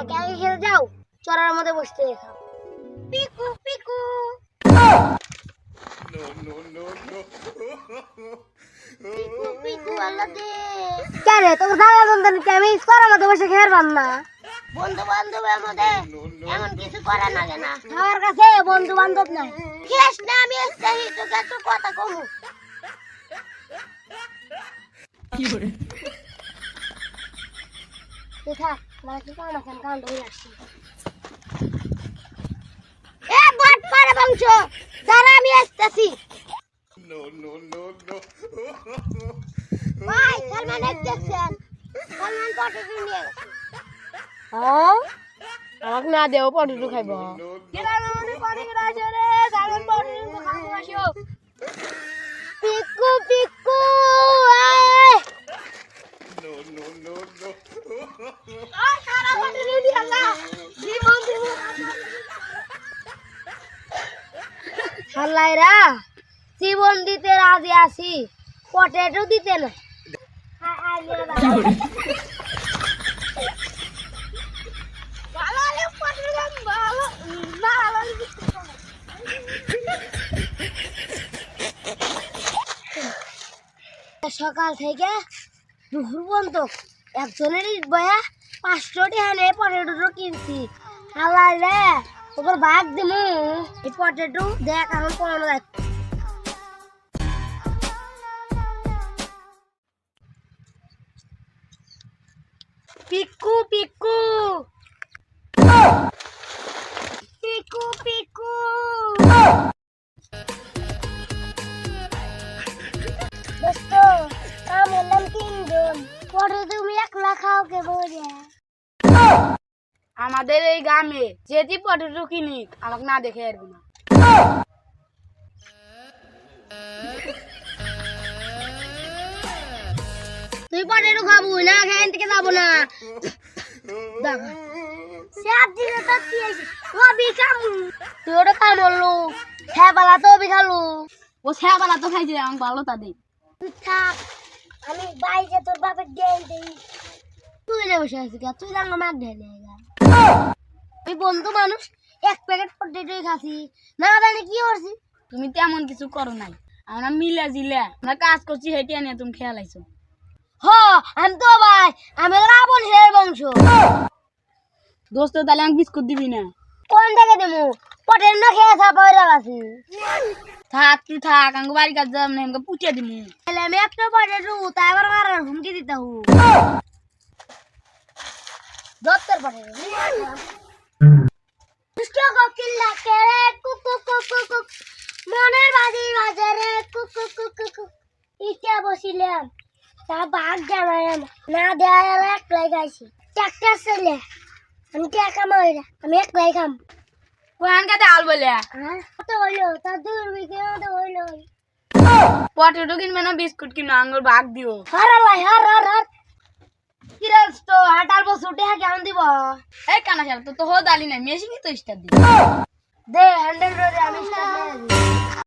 একে একে খেতে যাও চড়ার মধ্যে বসতে খাও পিকু পিকু। আমি চড়ার মধ্যে বসে খেয়ে পার না? বন্ধু বান্ধবের মধ্যে এমন কিছু করা লাগে না। আমার কাছে বন্ধু বান্ধব নাই। খেস না আমি এসেছি তোকে একটু কথা কমু। তুই থাক আমার কি কাম আছে কাম ধরে আসছি। এ বট পারে বংশ! দাঁড়া আমি আসতেছি। ভাই সালমান দেখছেন? সালমান পটেটো নিয়ে গেছে। হ্যাঁ? আমাকে না দেও পটেটো খাইব। পিকু হাল্লাইরা জীবন দিতে রাজি আছি পটেটো দিতে করো। সকাল থেকে দুপুর পর্যন্ত একজনেরই বয়া পাঁচশো টাকা পটেটো কিনছি। হালাই রে ওপর ভাগ দিমু। এই পটেটো দেখ এখন পনেরো যাচ্ছে পিকু পিকু। পিকু পিকু। দোস্ত আমি এলাম তিনজন। পরে তুমি একলা খাও কে বলে। আমাদের এই গ্রামে যেটি পটেটো কিনি আমাকে না দেখে আসবে না। তুই পটেটো খাব না এখান থেকে যাব না। তো তুই আইসি রবি ওটা খাই হ্যাঁ তো অবি খালু ও ছেঁড়াবেলা তো খাইছে ভালো তুই থাক আমি বাইরে তোর বাপের ডেল দেই বসে আছিস কে? তুই মার আমি বন্ধু মানুষ, এক প্যাকেট পটেটোই খাসি না জানি কি করছি? তুমি তেমন কিছু করো নাই। আমরা মিলে জিলে, আমরা কাজ করছি, হেঁটে নিয়ে তুমি খেয়াল আইছো। হ, আমি তো ভাই, আমি রাবণ হের বংশ। দোস্ত, তাহলে আমাকে বিস্কুট দিবি না? কোন থেকে দেবো পটেটো খেয়ে থাকা আছি থাক, তুই থাক, আমাকে বাড়ি কাজ যাম না দিবি তাহলে আমি একটা পটেটো তাই আবার হুমকি দিতে দত্তর পটেটো দুষ্ট কোকিল ডাকে রে কুকু কুকু কুক মনের বাজি বাজে রে কুকু কুকু কুক ইটা বসিলাম তা বাঘ জানালাম না দেয়া গেল একলাই খাইছি ট্রাক্টর চলে আমি টাকা মারি আমি একলাই খাম কোরআন কাতে আল বলে কত হইল তা দূর বিঘে মতো হইল পটেটো কিনবে না বিস্কুট কিনবে আঙ্গুর ভাগ দিও হার হার হার হার কিরাজ তো হাটার বসে উঠে কেমন দিব? এই কানা সাল তো তো হো দালি নাই মেশিনই তো স্টার দিবি দে হ্যান্ডেল রোডে আমি স্টার্ট